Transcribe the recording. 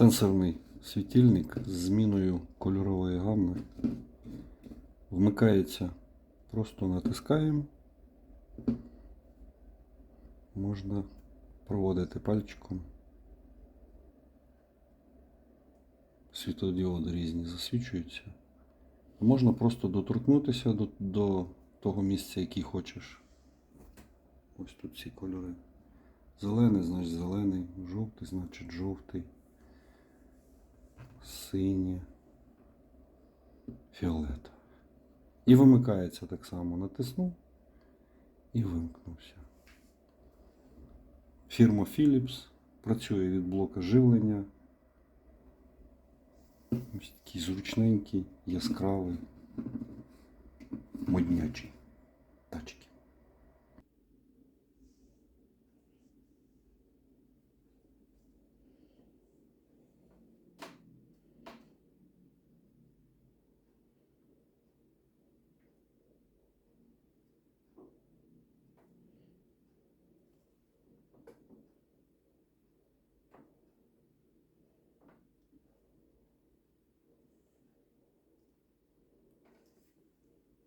Сенсорний світильник з зміною кольорової гамми вмикається. Просто натискаємо. Можна проводити пальчиком. Світлодіоди різні засвічуються. Можна просто доторкнутися до, до того місця, який хочеш. Ось тут ці кольори. Зелений, значить зелений, жовтий, значить жовтий, синє, фіолетовий. І вимикається так само. Натиснув і вимкнувся. Фірма Philips працює від блока живлення. Ось такий зручненький, яскравий, моднячий. Тачки.